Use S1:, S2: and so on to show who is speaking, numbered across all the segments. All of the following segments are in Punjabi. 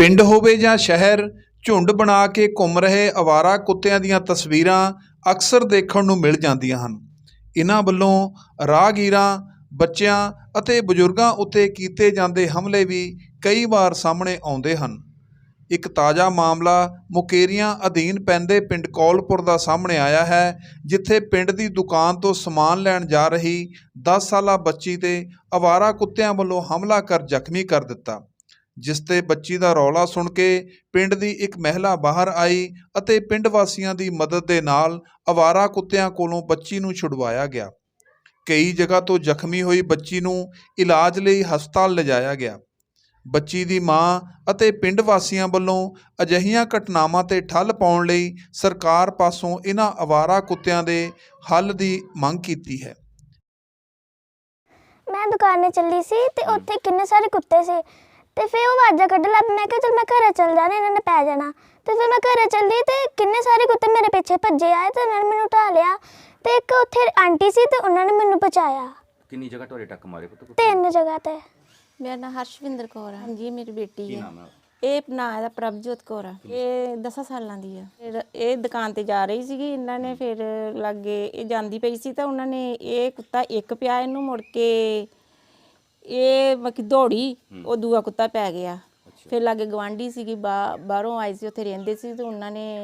S1: ਪਿੰਡ ਹੋਵੇ ਜਾਂ ਸ਼ਹਿਰ, ਝੁੰਡ ਬਣਾ ਕੇ ਘੁੰਮ ਰਹੇ ਅਵਾਰਾ ਕੁੱਤਿਆਂ ਦੀਆਂ ਤਸਵੀਰਾਂ ਅਕਸਰ ਦੇਖਣ ਨੂੰ ਮਿਲ ਜਾਂਦੀਆਂ ਹਨ। ਇਹਨਾਂ ਵੱਲੋਂ ਰਾਹਗੀਰਾਂ, ਬੱਚਿਆਂ ਅਤੇ ਬਜ਼ੁਰਗਾਂ ਉੱਤੇ ਕੀਤੇ ਜਾਂਦੇ ਹਮਲੇ ਵੀ ਕਈ ਵਾਰ ਸਾਹਮਣੇ ਆਉਂਦੇ ਹਨ। ਇੱਕ ਤਾਜ਼ਾ ਮਾਮਲਾ ਮੁਕੇਰੀਆਂ ਅਧੀਨ ਪੈਂਦੇ ਪਿੰਡ ਕੌਲਪੁਰ ਦਾ ਸਾਹਮਣੇ ਆਇਆ ਹੈ, ਜਿੱਥੇ ਪਿੰਡ ਦੀ ਦੁਕਾਨ ਤੋਂ ਸਮਾਨ ਲੈਣ ਜਾ ਰਹੀ 10 ਸਾਲਾ ਬੱਚੀ ਤੇ ਅਵਾਰਾ ਕੁੱਤਿਆਂ ਵੱਲੋਂ ਹਮਲਾ ਕਰ ਜ਼ਖਮੀ ਕਰ ਦਿੱਤਾ। ਜਿਸ ਤੇ ਬੱਚੀ ਦਾ ਰੌਲਾ ਸੁਣ ਕੇ ਪਿੰਡ ਦੀ ਇੱਕ ਮਹਿਲਾ ਬਾਹਰ ਆਈ ਅਤੇ ਪਿੰਡ ਵਾਸੀਆਂ ਦੀ ਮਦਦ ਦੇ ਨਾਲ ਅਵਾਰਾ ਕੁੱਤਿਆਂ ਕੋਲੋਂ ਬੱਚੀ ਨੂੰ ਛੁਡਵਾਇਆ ਗਿਆ। ਕਈ ਜਗ੍ਹਾ ਤੋਂ ਜ਼ਖਮੀ ਹੋਈ ਬੱਚੀ ਨੂੰ ਇਲਾਜ ਲਈ ਹਸਪਤਾਲ ਲਿਜਾਇਆ ਗਿਆ। ਬੱਚੀ ਦੀ ਮਾਂ ਅਤੇ ਪਿੰਡ ਵਾਸੀਆਂ ਵੱਲੋਂ ਅਜਿਹੀਆਂ ਘਟਨਾਵਾਂ ਤੇ ਠੱਲ ਪਾਉਣ ਲਈ ਸਰਕਾਰ ਪਾਸੋਂ ਇਹਨਾਂ ਅਵਾਰਾ ਕੁੱਤਿਆਂ ਦੇ ਹੱਲ ਦੀ ਮੰਗ ਕੀਤੀ ਹੈ।
S2: ਮੈਂ ਦੁਕਾਨੇ ਚੱਲੀ ਸੀ ਤੇ ਉੱਥੇ ਕਿੰਨੇ ਸਾਰੇ ਕੁੱਤੇ ਸੀ। ਤੇ ਫਿਰ ਉਹ ਆਵਾਜ਼ਾਂ ਕੱਢਣ ਲੱਗ। ਮੈਂ ਕਿਹਾ ਚਲ ਮੈਂ ਘਰੇ ਚੱਲ ਜਾਣਾ ਇਹਨਾਂ ਨੇ ਪੈ ਜਾਣਾ। ਤੇ ਫਿਰ ਮੈਂ ਘਰੇ ਚੱਲੀ ਤੇ ਕਿੰਨੇ ਸਾਰੇ ਕੁੱਤੇ ਮੇਰੇ ਪਿੱਛੇ ਭੱਜੇ ਆਏ ਤੇ ਉਹਨਾਂ ਨੇ ਮੈਨੂੰ ਢਾ ਲਿਆ। ਤੇ ਇੱਕ ਉੱਥੇ ਆਂਟੀ ਸੀ ਤੇ ਉਹਨਾਂ ਨੇ ਮੈਨੂੰ ਬਚਾਇਆ।
S3: ਕਿੰਨੀ ਜਗ੍ਹਾ ਤੁਹਾਡੇ ਟੱਕ ਮਾਰੇ ਪੁੱਤ ਕੁੱਤੇ?
S2: ਤਿੰਨ ਜਗ੍ਹਾ ਤੇ।
S4: ਮੇਰਾ ਨਾਮ ਹਰਸ਼ਵਿੰਦਰ ਕੌਰ ਹੈ ਹਾਂਜੀ ਮੇਰੀ ਬੇਟੀ
S3: ਕੀ
S4: ਹੈ
S3: ਨਾਮ ਹੈ
S4: ਇਹ ਨਾਂ ਇਹਦਾ ਪ੍ਰਭਜੋਤ ਕੌਰ ਹੈ ਇਹ 10 ਸਾਲਾਂ ਦੀ ਹੈ ਫਿਰ ਇਹ ਦੁਕਾਨ ਤੇ ਜਾ ਰਹੀ ਸੀਗੀ। ਇਹਨਾਂ ਨੇ ਫਿਰ ਲੱਗੇ ਇਹ ਜਾਂਦੀ ਪਈ ਸੀ ਤਾਂ ਉਹਨਾਂ ਨੇ ਇਹ ਕੁੱਤਾ ਇੱਕ ਪਿਆ ਇਹਨੂੰ ਮੁੜ ਕੇ ਇਹ ਮੱਕੀ ਦੌੜੀ ਉਹ ਦੂਆ ਕੁੱਤਾ ਪੈ ਗਿਆ। ਫਿਰ ਲਾਗੇ ਗਵਾਂਢੀ ਸੀਗੀ ਬਾ- ਬਾਹਰੋਂ ਆਈ ਸੀ ਉੱਥੇ ਰਹਿੰਦੇ ਸੀ ਤੇ ਉਹਨਾਂ ਨੇ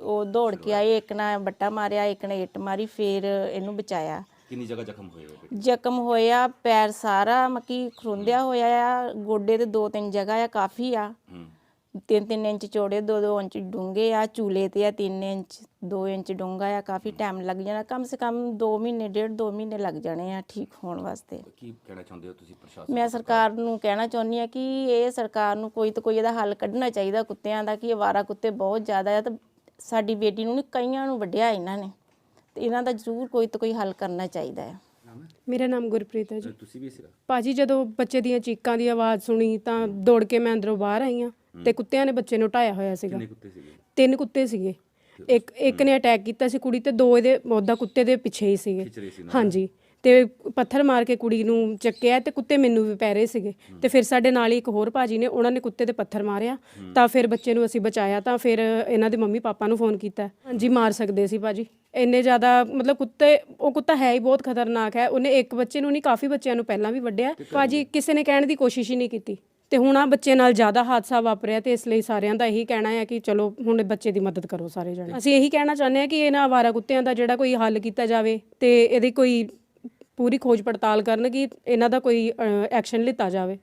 S4: ਉਹ ਦੌੜ ਕੇ ਆਏ ਇੱਕ ਨੇ ਬੱਟਾ ਮਾਰਿਆ ਇੱਕ ਨੇ ਇੱਟ ਮਾਰੀ ਫਿਰ ਇਹਨੂੰ ਬਚਾਇਆ।
S3: ਕਿੰਨੀ ਜਗ੍ਹਾ ਜ਼ਖਮ ਹੋਏ ਹੋਏ ਬੇਟੇ?
S4: ਜ਼ਖਮ ਹੋਇਆ ਪੈਰ ਸਾਰਾ ਮੱਕੀ ਖਰੁੰਦਿਆ ਹੋਇਆ ਆ ਗੋਡੇ ਤੇ ਦੋ ਤਿੰਨ ਜਗ੍ਹਾ ਆ ਕਾਫੀ ਆ।
S3: ਹੂੰ।
S4: ਤਿੰਨ ਤਿੰਨ ਇੰਚ ਚੌੜੇ ਦੋ ਦੋ ਇੰਚ ਡੂੰਘੇ ਆ ਚੂਲੇ ਤੇ ਆ 3 ਇੰਚ 2 ਇੰਚ ਡੂੰਘਾ ਆ ਕਾਫੀ ਟਾਈਮ ਲੱਗ ਜਾਣਾ ਕਮ ਸੇ ਕਮ 2 ਮਹੀਨੇ ਡੇਢ 2 ਮਹੀਨੇ ਲੱਗ ਜਾਣੇ ਆ ਠੀਕ ਹੋਣ ਵਾਸਤੇ।
S3: ਕੀ ਕਹਿਣਾ ਚਾਹੁੰਦੇ ਹੋ ਤੁਸੀਂ ਪ੍ਰਸ਼ਾਸਨ
S4: ਮੈਂ ਸਰਕਾਰ ਨੂੰ ਕਹਿਣਾ ਚਾਹੁੰਦੀ ਆ ਕਿ ਇਹ ਸਰਕਾਰ ਨੂੰ ਕੋਈ ਤਾਂ ਕੋਈ ਇਹਦਾ ਹੱਲ ਕੱਢਣਾ ਚਾਹੀਦਾ ਕੁੱਤਿਆਂ ਦਾ ਕਿ ਅਵਾਰਾ ਕੁੱਤੇ ਬਹੁਤ ਜ਼ਿਆਦਾ ਆ ਤੇ ਸਾਡੀ ਬੇਟੀ ਨੂੰ ਨਹੀਂ ਕਈਆਂ ਨੂੰ ਵੱਢਿਆ ਇਹਨਾਂ ਨੇ ਤੇ ਇਹਨਾਂ ਦਾ ਜ਼ਰੂਰ ਕੋਈ ਤਾਂ ਕੋਈ ਹੱਲ ਕਰਨਾ ਚਾਹੀਦਾ ਹੈ
S5: ਮੇਰਾ ਨਾਮ ਗੁਰਪ੍ਰੀਤ ਹੈ ਜੀ।
S3: ਤੁਸੀਂ ਵੀ ਸਿਰਾ
S5: ਪਾਜੀ ਜਦੋਂ ਬੱਚੇ ਦੀਆਂ ਚੀਕਾਂ ਦੀ ਆਵਾਜ਼ ਸੁਣੀ ਤਾਂ ਦੌੜ ਕੇ ਮੈਂ ਅੰਦਰੋਂ ਬਾਹਰ ਆਈ ਹਾਂ। ਤੇ ਕੁੱਤਿਆਂ ਨੇ ਬੱਚੇ ਨੂੰ ਢਾਇਆ ਹੋਇਆ ਸੀਗਾ।
S3: ਕਿੰਨੇ ਕੁੱਤੇ ਸੀਗੇ।
S5: ਤਿੰਨ ਕੁੱਤੇ ਸੀਗੇ। ਇੱਕ ਇੱਕ ਨੇ ਅਟੈਕ ਕੀਤਾ ਸੀ ਕੁੜੀ ਤੇ ਦੋ ਇਹਦੇ ਉਹਦਾ ਕੁੱਤੇ ਦੇ ਪਿੱਛੇ ਹੀ ਸੀਗੇ।
S3: ਖਿੱਚ ਰਹੇ ਸੀ ਨਾਲ।
S5: ਹਾਂਜੀ। ਤੇ ਪੱਥਰ ਮਾਰ ਕੇ ਕੁੜੀ ਨੂੰ ਚੱਕਿਆ ਤੇ ਕੁੱਤੇ ਮੈਨੂੰ ਵੀ ਪੈ ਰਹੇ ਸੀਗੇ। ਤੇ ਫਿਰ ਸਾਡੇ ਨਾਲ ਹੀ ਇੱਕ ਹੋਰ ਭਾਜੀ ਨੇ ਉਹਨਾਂ ਨੇ ਕੁੱਤੇ ਤੇ ਪੱਥਰ ਮਾਰਿਆ। ਤਾਂ ਫਿਰ ਬੱਚੇ ਨੂੰ ਅਸੀਂ ਬਚਾਇਆ ਤਾਂ ਫਿਰ ਇਹਨਾਂ ਦੇ ਮੰਮੀ ਪਾਪਾ ਨੂੰ ਫੋਨ ਕੀਤਾ। ਹਾਂਜੀ ਮਾਰ ਸਕਦੇ ਸੀ ਭਾਜੀ। ਇੰਨੇ ਜ਼ਿਆਦਾ ਮਤਲਬ ਕੁੱਤੇ ਉਹ ਕੁੱਤਾ ਹੈ ਹੀ ਬਹੁਤ ਖਤਰਨਾਕ ਹੈ। ਉਹਨੇ ਇੱਕ ਬੱਚੇ ਨੂੰ ਨਹੀਂ ਕਾਫੀ ਬੱਚਿਆਂ ਨੂੰ ਪਹਿਲਾਂ ਵੀ ਵੱਢਿਆ। ਭਾਜੀ ਕਿਸੇ ਨੇ ਕਹਿਣ ਦੀ ਕੋਸ਼ਿਸ਼ ਹੀ ਨਹੀਂ ਕੀਤੀ। ਤੇ ਹੁਣ ਆ ਬੱਚੇ ਨਾਲ ਜ਼ਿਆਦਾ ਹਾਦਸਾ ਵਾਪਰਿਆ ਤੇ ਇਸ ਲਈ ਸਾਰਿਆਂ ਦਾ ਇਹੀ ਕਹਿਣਾ ਹੈ ਕਿ ਚਲੋ ਹੁਣ ਬੱਚੇ ਦੀ ਮਦਦ ਕਰੋ ਸਾਰੇ ਜਣੇ। ਅਸੀਂ ਇਹੀ ਕਹਿਣਾ ਚਾਹੁੰਦੇ ਹਾਂ ਕਿ ਇਹਨਾਂ ਆਵਾਰਾ ਕੁੱਤਿਆਂ ਦਾ ਜਿਹੜਾ ਕੋਈ ਹੱਲ ਕੀਤਾ ਜਾਵੇ ਤੇ ਇਹਦੀ ਕੋਈ ਪੂਰੀ ਖੋਜ ਪੜਤਾਲ ਕਰਨ ਕਿ ਇਹਨਾਂ ਦਾ ਕੋਈ ਐਕਸ਼ਨ ਲਿੱਤਾ ਜਾਵੇ।